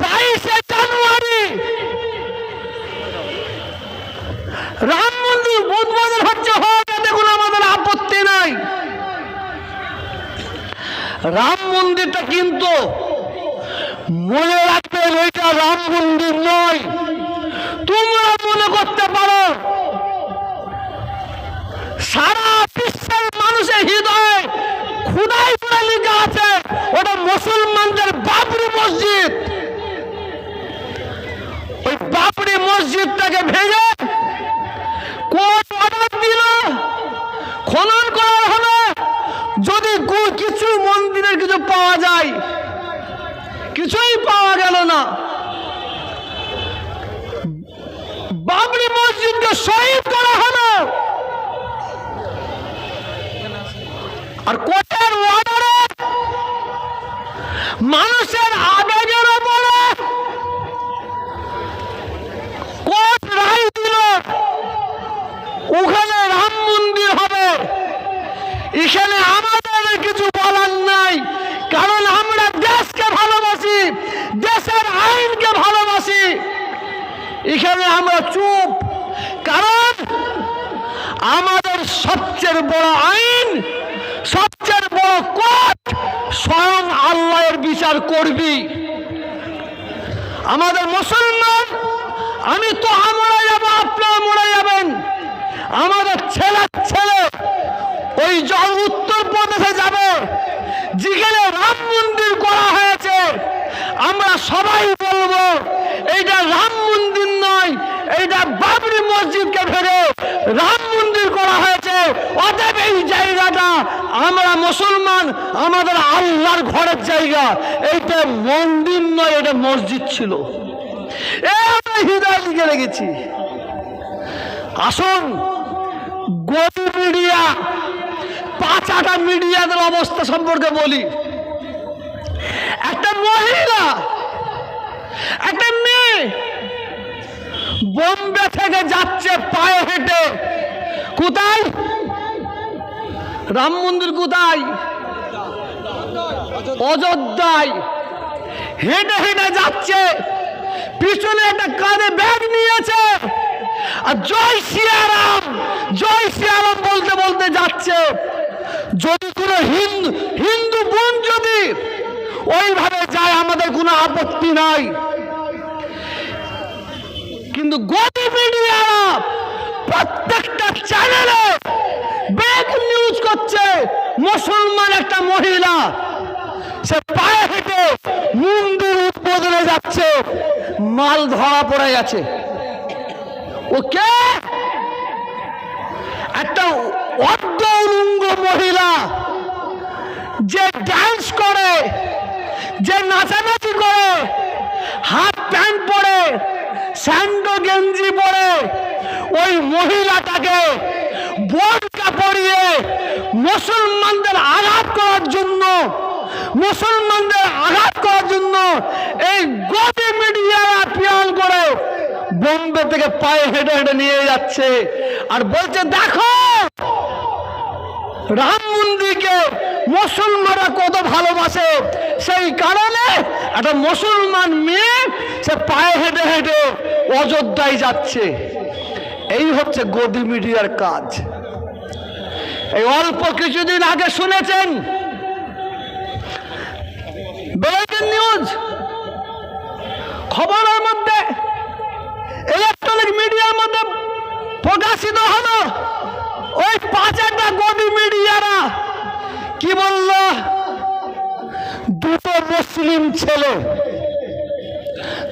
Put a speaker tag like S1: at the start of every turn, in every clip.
S1: বাইশে জানুয়ারি। রাম মন্দির উদ্বোধন হচ্ছে হোক কোনো আমাদের আপত্তি নাই। রাম মন্দিরটা কিন্তু মনে রাখবেন ওইটা রাম মন্দির নয়। তোমরা মনে করতে পারো, সারা বিশ্বের মানুষের হৃদয়ে খুদাই করে লিখা আছে, ওটা মুসলমানদের বাবরি মসজিদ। ওই মসজিদটাকে ভেঙে দিল খনন করা হলো যদি কিছু মন্দিরের কিছু পাওয়া যায়, কিছুই পাওয়া গেল না। বাবরি মসজিদকে শহীদ করা হলো। আর অর্ডারে মানুষের আবেগের উপরে কোর্ট রায় দিল ওখানে রাম মন্দির হবে এখানে আমাদের কিছু বলার নাই কারণ আমরা দেশকে ভালোবাসি দেশের আইনকে ভালোবাসি এখানে আমরা চুপ। কারণ আমাদের সবচেয়ে বড় আইন, সবচেয়ে বড় কোর্ট স্বয়ং আল্লাহর বিচার করবি। আমাদের মুসলমান, আমি তো আমরা যাব, আপনারা মরে যাবেন। আমাদের ছেলের ছেলে ওই জল উত্তর প্রদেশে যাবে। যেখানে রাম মন্দির করা হয়েছে, আমরা সবাই বলব, এইটা রাম মন্দির নয় এইটা বাবরি মসজিদকে ফেরে রাম মন্দির করা হয়েছে। অতএব এই জায়গাটা আমরা মুসলমান, আমাদের আল্লাহর ঘরের জায়গা। এইটা মন্দির নয়, এটা মসজিদ ছিল। হৃদয় রেখেছি আসুন, গদি মিডিয়া, পাঁচাটা মিডিয়াদের অবস্থা সম্পর্কে বলি। একটা মহিলা, একটা মেয়ে বোম্বে থেকে যাচ্ছে পায়ে হেঁটে। কোথায়? রাম মন্দির কোথায়? অযোধ্যায়। হেঁটে হেঁটে যাচ্ছে। পিছনে একটা কাঁধে ব্যাগ নিয়েছে। আর জয় সিয়ারাম জয় সিয়ারাম বলতে বলতে যাচ্ছে। যদি কোনো হিন্দু হিন্দু বোন যদি ওইভাবে যায়, আমাদের কোনো আপত্তি নাই। কিন্তু গদি মিডিয়ারা প্রত্যেকটা চ্যানেলে ব্রেক নিউজ করছে। মুসলমান একটা মহিলা, সে পায়ে হেঁটে মন্দির উদ্বোধনে যাচ্ছে। মাল ধরা পড়ে গেছে। ও কে? একটা অর্ধ মহিলা, যে ডান্স করে, যে নাচানাচি করে, হাফ প্যান্ট পরে স্যান্ডো গেঞ্জি পরে ওই মহিলাটাকে বোরকা পরিয়ে মুসলমানদের আঘাত করার জন্য, মুসলমানদের আঘাত করার জন্য এই গদি মিডিয়ারা পিয়াল করে বোম্বে থেকে পায়ে হেঁটে হেঁটে নিয়ে যাচ্ছে আর বলছে, দেখো, রাম মন্দিরকে মুসলমানরা কত ভালোবাসে। সেই কারণে একটা মুসলমান মেয়ে সে পায়ে হেঁটে হেঁটে অযোধ্যায় যাচ্ছে। এই হচ্ছে গদি মিডিয়ার কাজ। এই অল্প কিছুদিন আগে শুনেছেন? নিউজ খবরের মধ্যে ইলেকট্রনিক মিডিয়ার মধ্যে প্রকাশিত হলো, ওই পাঁচটা গদি মিডিয়ারা কি বলল? দুটো মুসলিম ছেলে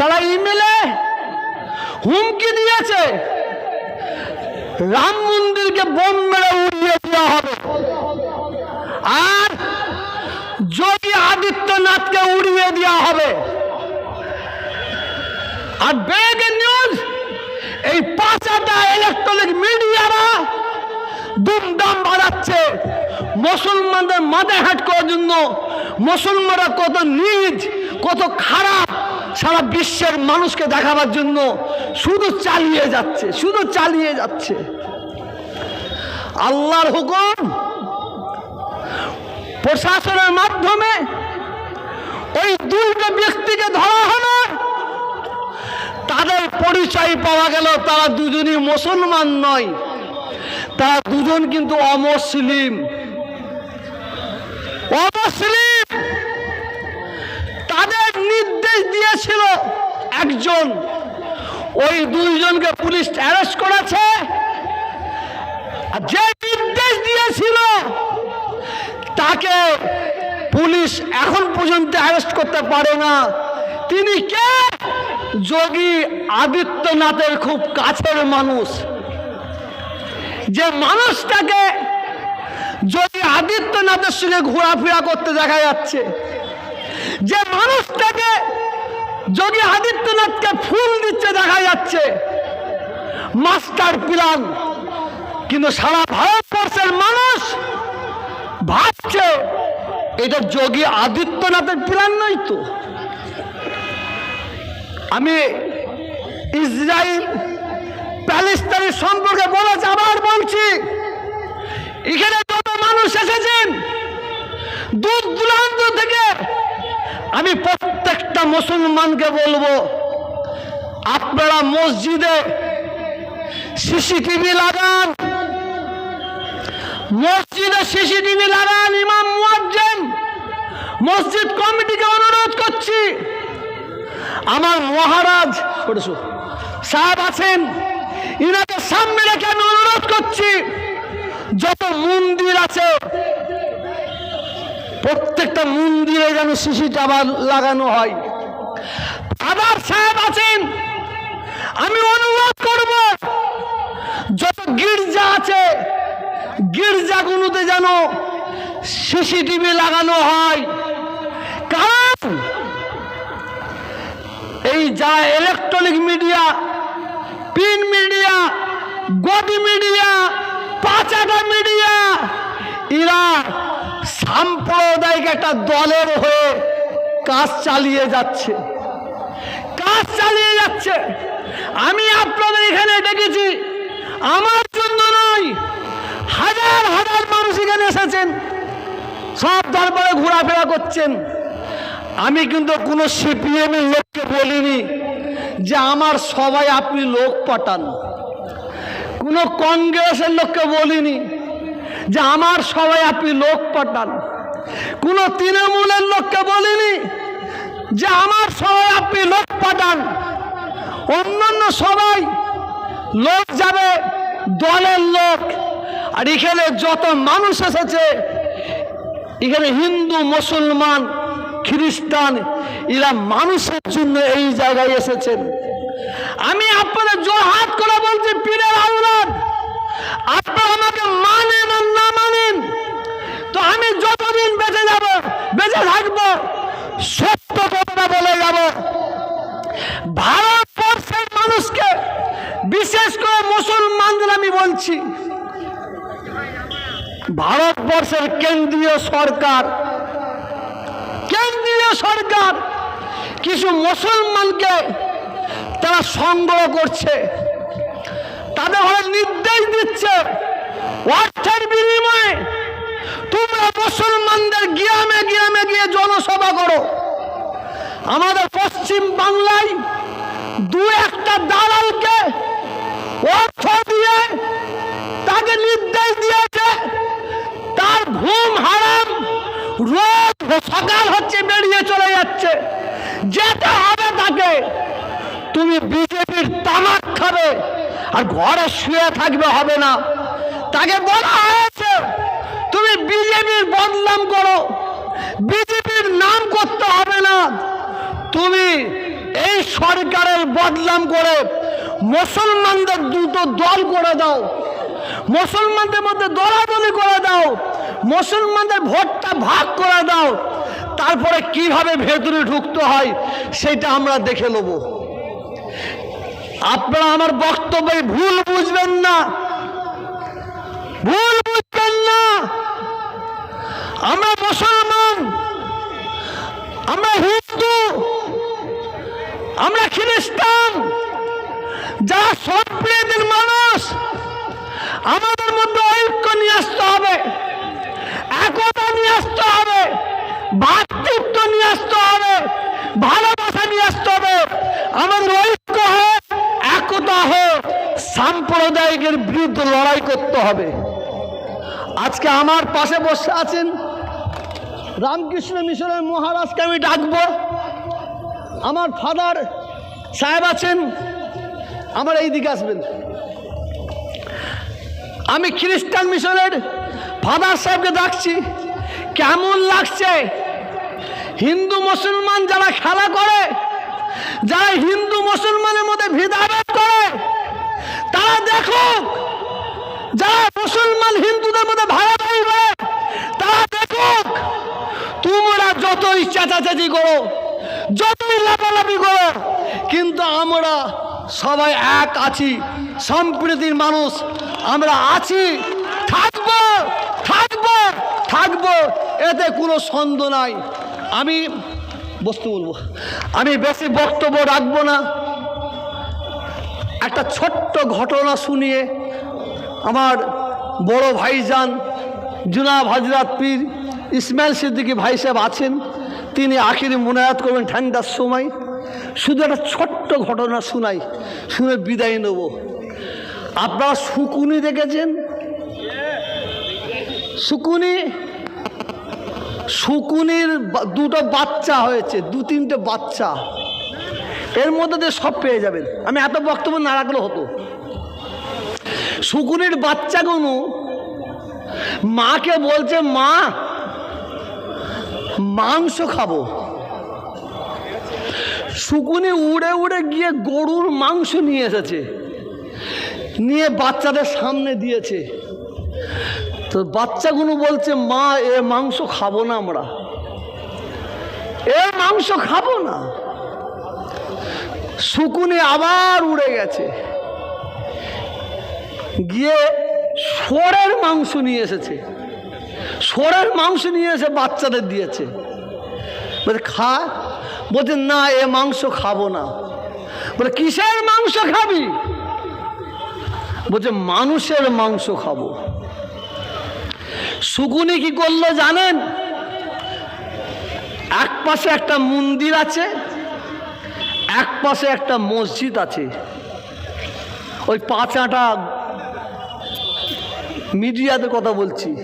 S1: তারা ইমেলে হুমকি দিয়েছে। রাম মন্দিরকে বোম মেরে উড়িয়ে দেওয়া হবে। আর যোগী আদিত্যনাথকে উড়িয়ে দেওয়া হবে। আর ব্রেকিং নিউজ এই পাঁচটা ইলেকট্রনিক মিডিয়ারা দুমদাম বাড়াচ্ছে। মুসলমানদের মাথায় হাট করার জন্য, মুসলমানরা কত নিজ, কত খারাপ সারা বিশ্বের মানুষকে দেখাবার জন্য শুধু চালিয়ে যাচ্ছে, শুধু চালিয়ে যাচ্ছে। আল্লাহর হুকুম প্রশাসনের মাধ্যমে ওই দুইটা ব্যক্তিকে ধরা হলো। তাদের পরিচয় পাওয়া গেল, তারা দুজনই মুসলমান নয়। তারা দুজন কিন্তু অমুসলিম। অমুসলিম দিয়েছিল একজন। ওই দুইজনকে পুলিশ অ্যারেস্ট করেছে। যে নির্দেশ দিয়েছিল, তাকে পুলিশ এখন পর্যন্ত অ্যারেস্ট করতে পারে না। তিনি কে? যোগী আদিত্যনাথের খুব কাছের মানুষ। যে মানুষটাকে যোগী আদিত্যনাথের সঙ্গে ঘোরাফেরা করতে দেখা যাচ্ছে। যে মানুষটাকে যোগী আদিত্যনাথকে ফুল দিচ্ছে, দেখা যাচ্ছে। Master plan. কিন্তু সারা ভারতবর্ষের মানুষ ভাবছে, এটা যোগী আদিত্যনাথের প্ল্যান নয় তো? আমি ইসরায়েল প্যালেস্তাইন সম্পর্কে বলেছি, আবার বলছি, এখানে যত মানুষ এসেছেন, দূর দূরান্ত থেকে আমি প্রত্যেকটা মুসলমানকে বলব, আপনারা মসজিদে সিসিটিভি লাগান। মসজিদে সিসিটিভি লাগান, ইমাম মুয়াজ্জিন। মসজিদ কমিটিকে অনুরোধ করছি। আমার মহারাজ সাহেব আছেন ইনাকে সামনে রেখে আমি অনুরোধ করছি, যত মন্দির আছে প্রত্যেকটা মন্দিরে যেন সিসি টাবার লাগানো হয়। আবার সাহেব আছেন। আমি অনুরোধ করব, যত গির্জা আছে, গির্জাগুলোতে যেন সিসিটিভি লাগানো হয়। কারণ এই যা ইলেকট্রনিক মিডিয়া প্রিন্ট মিডিয়া গদি মিডিয়া পাঁচাটা মিডিয়া এরা সাম্প্রদায়িক একটা দলের হয়ে কাজ চালিয়ে যাচ্ছে। কাজ চালিয়ে যাচ্ছে। আমি আপনাদের এখানে ডেকেছি। আমার জন্য নয়, হাজার হাজার মানুষ এখানে এসেছেন। সব দরবারে ঘোরাফেরা করছেন। আমি কিন্তু কোনো সিপিএম এর লোককে বলিনি যে আমার সবাই আপনি লোক পাঠান। কোনো কংগ্রেসের লোককে বলিনি যে আমার সবাই আপনি লোক পাঠান। কোনো তৃণমূলের লোককে বলিনি যে আমার সবাই আপনি লোক পাঠান। অন্যান্য সবাই লোক যাবে, দলের লোক। আর এখানে যত মানুষ এসেছে, এখানে হিন্দু, মুসলমান, খ্রিস্টান, এরা মানুষের জন্য এই জায়গায় এসেছেন। আমি আপনাদের জোর হাত করে বলছি, পীরের আউলাদ। আপনারা আমাকে মানেন আর না মানেন, তো আমি যতদিন বেঁচে যাব, বেঁচে থাকব, সত্য কথা বলে যাব। ভারতবর্ষের মানুষকে বিশেষ করে মুসলমানদের আমি বলছি, ভারতবর্ষের কেন্দ্রীয় সরকার কেন্দ্রীয় সরকার, কিছু মুসলমানকে তারা সংগ্রহ করছে। তাদের ঘরে নির্দেশ দিচ্ছে। অর্থের বিনিময়ে তোমরা মুসলমানদের গ্রামে গ্রামে গিয়ে জনসভা করো। আমাদের পশ্চিম বাংলায় দু একটা দালালকে অর্থ দিয়ে তাকে নির্দেশ দিয়েছে, তার ঘুম হারাম রোজ সকাল হচ্ছে, বেরিয়ে চলে যাচ্ছে। যেতে হবে তাকে। তুমি বিজেপির তামাক খাবে। আর ঘরে শুয়ে থাকবে হবে না। তাকে বলা হয়েছে, তুমি বিজেপির বদনাম করো। বিজেপির নাম করতে হবে না। তুমি এই সরকারের বদনাম করে মুসলমানদের দুটো দল করে দাও। মুসলমানদের মধ্যে দলাদলি করে দাও। মুসলমানদের ভোটটা ভাগ করে দাও। তারপরে কীভাবে ভেতরে ঢুকতে হয়, সেটা আমরা দেখে নেব। আপনারা আমার বক্তব্যে ভুল বুঝবেন না। ভুল বুঝবেন না। আমরা মুসলমান, আমরা হিন্দু, আমরা খ্রিস্টান, যারা সম্প্রীতির মানুষ, আমাদের মধ্যে ঐক্য নিয়ে আসতে হবে, একতা নিয়ে আসতে হবে, ভাতৃত্ব নিয়ে আসতে হবে, ভালোবাসা নিয়ে আসতে হবে। আমাদের ঐক্য হয়ে একতা সাম্প্রদায়িকের বিরুদ্ধে লড়াই করতে হবে। আজকে আমার পাশে বসে আছেন রামকৃষ্ণ মিশনের মহারাজকে আমি ডাকবো। আমার ফাদার সাহেব আছেন, আমার এই দিকে আসবেন। আমি খ্রিস্টান মিশনের ফাদার সাহেবকে ডাকছি, কেমন লাগছে? হিন্দু মুসলমান যারা খেলা করে, যারা হিন্দু মুসলমানের মধ্যে করে তারা দেখুক, যারা মুসলমান হিন্দুদের মধ্যে ভাগাভাগি করে তারা দেখুক, তোমরা যতই চেঁচাচেঁচি করো, যতই লাফালাফি করো, কিন্তু আমরা সবাই এক আছি, সম্প্রীতির মানুষ, আমরা আছি, থাকব থাকব থাকব, এতে কোনো সন্দেহ নাই। আমি বস্তু বলব, আমি বেশি বক্তব্য রাখব না। একটা ছোট্ট ঘটনা শুনিয়ে আমার বড় ভাইজান জুনাব হাজরাত পীর ইসমাইল সিদ্দিকী ভাই সাহেব আছেন। তিনি আখিরি মোনায়াত করবেন ঠান্ডার সময়। শুধু একটা ছোট্ট ঘটনা শোনাই, শুনে বিদায় নেব। আপনারা শুকুনি দেখেছেন? শুকুনি? শুকুনির দুটো বাচ্চা হয়েছে দু তিনটে বাচ্চা। এর মধ্যে দিয়ে সব পেয়ে যাবেন। আমি এত বক্তব্য না রাখলে হতো। শুকুনির বাচ্চাগুলো মাকে বলছে, মা, মাংস খাব। শুকুনি উড়ে উড়ে গিয়ে গরুর মাংস নিয়ে এসেছে। নিয়ে বাচ্চাদের সামনে দিয়েছে। তো বাচ্চাগুলো বলছে, মা, এ মাংস খাব না আমরা। এ মাংস খাব না। শুকুনি আবার উড়ে গেছে। গিয়ে সোরের মাংস নিয়ে এসেছে। সোরের মাংস নিয়ে এসে বাচ্চাদের দিয়েছে। বলে, খা। বলছে, না, এ মাংস খাব না। বলে, কিসের মাংস খাবি? বলছে, মানুষের মাংস খাব। সুগুনি কি করল জানেন? এক পাশে একটা মন্দির আছে। এক পাশে একটা মসজিদ আছে। ওই পাঁচাটা মিডিয়াতে কথা বলছি।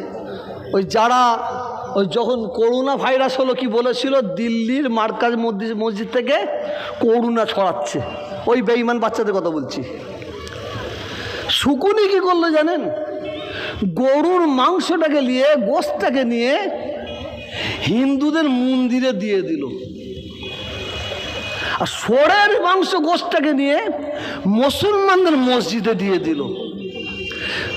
S1: ওই যারা ওই যখন করোনা ভাইরাস হলো কি বলেছিল, দিল্লির মার্কাজ মসজিদ থেকে করোনা ছড়াচ্ছে। ওই বেইমান বাচ্চাদের কথা বলছি। শুকুনি কি করল জানেন? গরুর মাংসটাকে নিয়ে গোস্তটাকে নিয়ে হিন্দুদের মন্দিরে দিয়ে দিল। আর সোরের মাংস গোস্তটাকে নিয়ে মুসলমানদের মসজিদে দিয়ে দিল।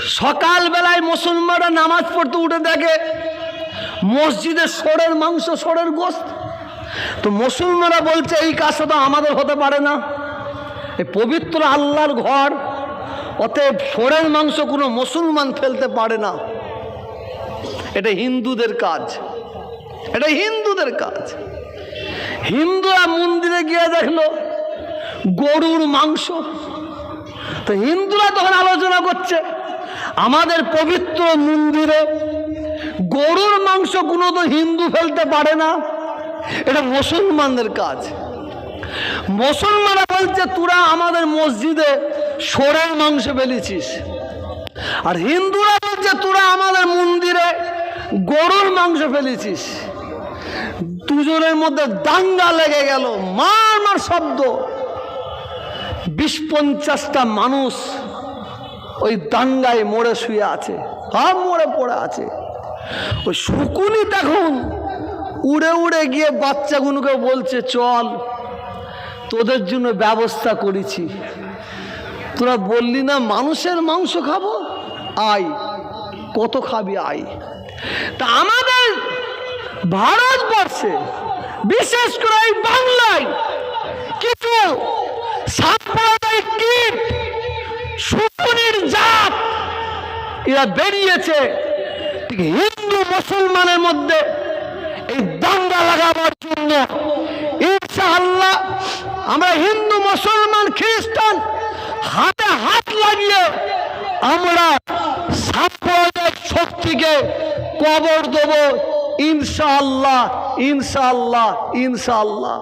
S1: সকালবেলায় মুসলমানরা নামাজ পড়তে উঠে দেখে মসজিদে সোরের মাংস, সোরের গোস্ত। তো মুসলমানরা বলছে, এই কাজটা তো আমাদের হতে পারে না। এই পবিত্র আল্লাহর ঘর, অতএব সোরের মাংস কোনো মুসলমান ফেলতে পারে না। এটা হিন্দুদের কাজ। এটা হিন্দুদের কাজ। হিন্দুরা মন্দিরে গিয়ে দেখল, গরুর মাংস। তো হিন্দুরা তখন আলোচনা করছে, আমাদের পবিত্র মন্দিরে গরুর মাংস কোনো তো হিন্দু ফেলতে পারে না, এটা মুসলমানদের কাজ। মুসলমানরা বলছে, তোরা আমাদের মসজিদে সোরের মাংস ফেলেছিস। আর হিন্দুরা বলছে, তোরা আমাদের মন্দিরে গরুর মাংস ফেলেছিস। দুজনের মধ্যে দাঙ্গা লেগে গেল, মার মার শব্দ। বিশ পঞ্চাশটা মানুষ ওই দাঙ্গায় মরে শুয়ে আছে, সব মরে পড়ে আছে। ওই শুকুনি দেখুন উড়ে উড়ে গিয়ে বাচ্চাগুলোকে বলছে, চল, তোদের জন্য ব্যবস্থা করেছি। তোরা বললি না মানুষের মাংস খাব? আয়, কত খাবি আয়। তা আমাদের ভারতবর্ষে বিশেষ করে এই বাংলায়, কিছু সাম্প্রদায়িক কীট জাত, এরা বেরিয়েছে। হিন্দু, মুসলমানের মধ্যে এই দাঙ্গা লাগাবার জন্য। ইনশাআল্লাহ আমরা হিন্দু, মুসলমান, খ্রিস্টান হাতে হাত লাগিয়ে আমরা সাম্প্রদায়িক শক্তিকে কবর দেব। ইনশাআল্লাহ ইনশাআল্লাহ ইনশাআল্লাহ।